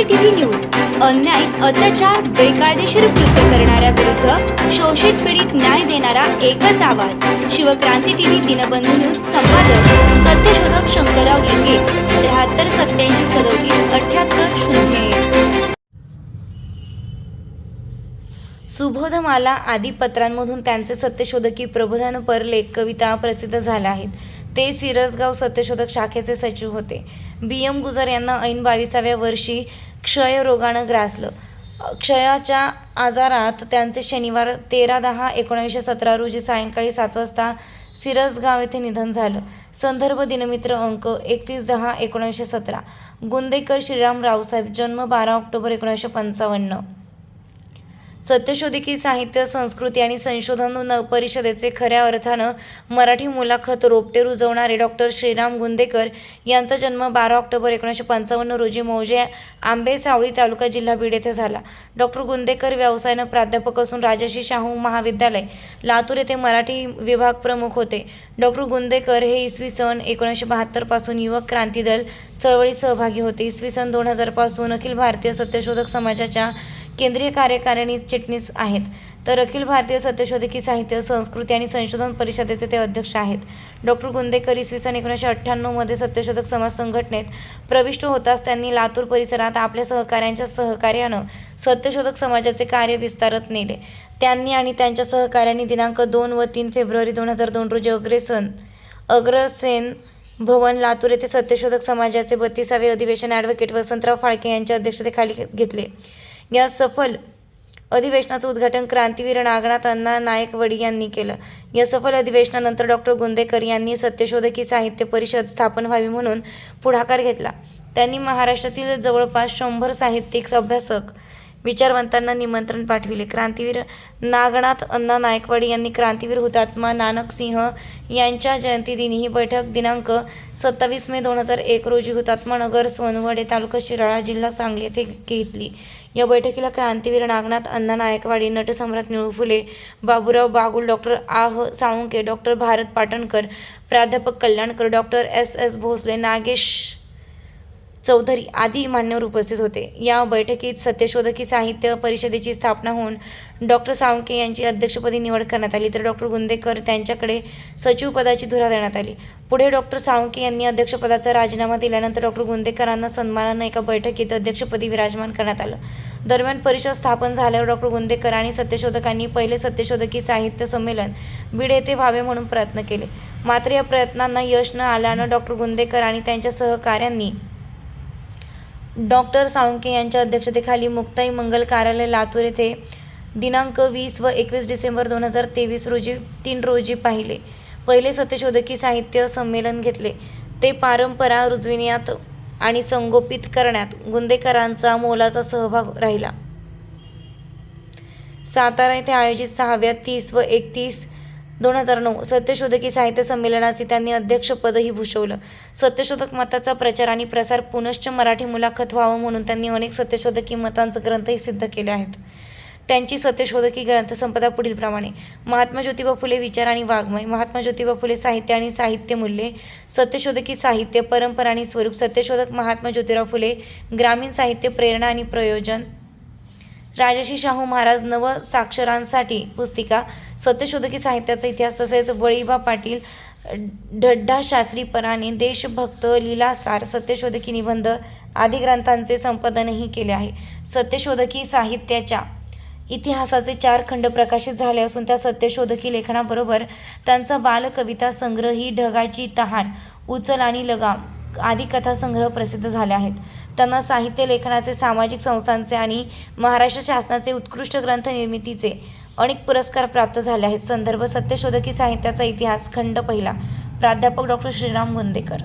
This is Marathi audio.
क्रांती टीव्ही न्यूज अन्याय अत्याचार बेकायदेशीर कृत्य करणाऱ्या विरुद्ध शोषित पीडित न्याय देणारा एकच आवाज. शिवक्रांती टीव्ही दिनबंधू न्यूज संपादक सत्यशोधक शंकरराव लिंगे त्र्याहत्तर सत्याऐंशी सदोतीस अठ्याहत्तर शून्य सुबोधमाला आदी पत्रांमधून त्यांचे सत्यशोधकी प्रबोधनपर लेख कविता प्रसिद्ध झाल्या आहेत. ते सिरसगाव सत्यशोधक शाखेचे सचिव होते. बी एम गुजर यांना ऐन बावीसाव्या वर्षी क्षयरोगानं ग्रासलं. क्षयाच्या आजारात त्यांचे शनिवार तेरा दहा एकोणीसशे सतरा रोजी सायंकाळी सात वाजता सिरसगाव येथे निधन झालं. संदर्भ दिनमित्र अंक एकतीस दहा एकोणीसशे सतरा. गुंदेकर श्रीराम रावसाहेब जन्म बारा ऑक्टोबर एकोणीसशे पंचावन्न. सत्यशोधिकी साहित्य संस्कृती आणि संशोधन न परिषदेचे खऱ्या अर्थानं मराठी मुलाखत रोपटे रुजवणारे डॉक्टर श्रीराम गुंदेकर यांचा जन्म बारा ऑक्टोबर एकोणीसशे पंचावन्न रोजी मौजे आंबे सावळी तालुका जिल्हा बीड येथे झाला. डॉक्टर गुंदेकर व्यवसायानं प्राध्यापक असून राजर्षी शाहू महाविद्यालय लातूर येथे मराठी विभाग प्रमुख होते. डॉक्टर गुंदेकर हे इसवी सन एकोणीसशे बहात्तरपासून युवक क्रांती दल चळवळीत सहभागी होते. इसवी सन दोन हजारपासून अखिल भारतीय सत्यशोधक समाजाच्या केंद्रीय कार्यकारिणी चिटणीस आहेत. तर अखिल भारतीय सत्यशोधकी साहित्य संस्कृती आणि संशोधन परिषदेचे ते अध्यक्ष आहेत. डॉक्टर गुंदेकर इसवी सन एकोणीसशे अठ्ठ्याण्णवमध्ये सत्यशोधक समाज संघटनेत प्रविष्ट होताच त्यांनी लातूर परिसरात आपल्या सहकाऱ्यांच्या सहकार्यानं सत्यशोधक समाजाचे कार्य विस्तारत नेले. त्यांनी आणि त्यांच्या सहकाऱ्यांनी दिनांक दोन व तीन फेब्रुवारी दोन हजार दोन रोजी अग्रेसन अग्रसेन भवन लातूर येथे सत्यशोधक समाजाचे बत्तीसावे अधिवेशन ॲडव्होकेट वसंतराव फाळके यांच्या अध्यक्षतेखाली घेतले. या सफल अधिवेशनाचं उद्घाटन क्रांतीवीर नागनाथ अण्णा नायक वडी यांनी केलं. या सफल अधिवेशनानंतर डॉक्टर गुंदेकर यांनी सत्यशोधकी साहित्य परिषद स्थापन व्हावी म्हणून पुढाकार घेतला. त्यांनी महाराष्ट्रातील जवळपास शंभर साहित्यिक अभ्यासक विचारवंतांना निमंत्रण पाठविले. क्रांतीवीर नागनाथ अण्णा नायकवाडी यांनी क्रांतीवीर हुतात्मा नानक सिंह यांच्या जयंतीदिनी ही बैठक दिनांक सत्तावीस मे दोन हजार एक रोजी हुतात्मा नगर सोनवडे तालुका शिराळा जिल्हा सांगली येथे घेतली. या बैठकीला क्रांतीवीर नागनाथ अण्णा नायकवाडी नटसम्राट निळू फुले बाबूराव बागुल डॉक्टर आह साळुंके डॉक्टर भारत पाटणकर प्राध्यापक Kalyankar doctor S S Bhosale Nagesh Chaudhari आदी मान्यवर उपस्थित होते. या बैठकीत सत्यशोधकी साहित्य परिषदेची स्थापना होऊन डॉक्टर सावंके यांची अध्यक्षपदी निवड करण्यात आली. तर डॉक्टर गुंदेकर त्यांच्याकडे सचिवपदाची धुरा देण्यात आली. पुढे डॉक्टर साळुंके यांनी अध्यक्षपदाचा राजीनामा दिल्यानंतर डॉक्टर गुंदेकरांना सन्मानानं एका बैठकीत अध्यक्षपदी विराजमान करण्यात आलं. दरम्यान परिषद स्थापन झाल्यावर डॉक्टर गुंदेकर आणि सत्यशोधकांनी पहिले सत्यशोधकी साहित्य संमेलन बीड येथे व्हावे म्हणून प्रयत्न केले. मात्र या प्रयत्नांना यश न आल्यानं डॉक्टर गुंदेकर आणि त्यांच्या सहकाऱ्यांनी डॉक्टर साळुंके यांच्या अध्यक्षतेखाली मुक्ताई मंगल कार्यालय लातूर येथे दिनांक वीस व एकवीस डिसेंबर दोन हजार तेवीस रोजी तीन रोजी पाहिले. पहिले सत्यशोधकी साहित्य संमेलन घेतले. ते पारंपरा रुजविण्यात आणि संगोपित करण्यात गुंदेकरांचा मोलाचा सहभाग राहिला. सातारा येथे आयोजित सहाव्या तीस व एकतीस दोन हजार नऊ सत्यशोधकी साहित्य संमेलनाचे त्यांनी अध्यक्षपदही भूषवलं. सत्यशोधक मताचा प्रचार आणि प्रसार पुनश्च मराठी मुलाखत व्हावं म्हणून त्यांनी अनेक सत्यशोधकी मतांचे ग्रंथही सिद्ध केले आहेत. त्यांची सत्यशोधकी ग्रंथसंपदा पुढीलप्रमाणे महात्मा ज्योतिबा फुले विचार आणि वाङ्मय महात्मा ज्योतिबा फुले साहित्य आणि साहित्य मूल्ये सत्यशोधकी साहित्य परंपरा आणि स्वरूप सत्यशोधक महात्मा ज्योतिराव फुले ग्रामीण साहित्य प्रेरणा आणि प्रयोजन राजर्षी शाहू महाराज नव साक्षरांसाठी पुस्तिका सत्यशोधकी साहित्याचा इतिहास तसेच बळीबा पाटील ढड्डा शास्त्री पराने देशभक्त लीलासार सत्यशोधकी निबंध आदी ग्रंथांचे संपादनही केले आहे. सत्यशोधकी साहित्याच्या इतिहासाचे चार खंड प्रकाशित झाले असून त्या सत्यशोधकी लेखनाबरोबर त्यांचा बालकविता संग्रह ही ढगाची तहान उचल आणि लगाम आदी कथासंग्रह प्रसिद्ध झाले आहेत. त्यांना साहित्य लेखनाचे सामाजिक संस्थांचे आणि महाराष्ट्र शासनाचे उत्कृष्ट ग्रंथ निर्मितीचे अनेक पुरस्कार प्राप्त झाले आहेत. संदर्भ सत्यशोधकी साहित्याचा इतिहास खंड पहिला. प्राध्यापक डॉक्टर श्रीराम मुंदेकर.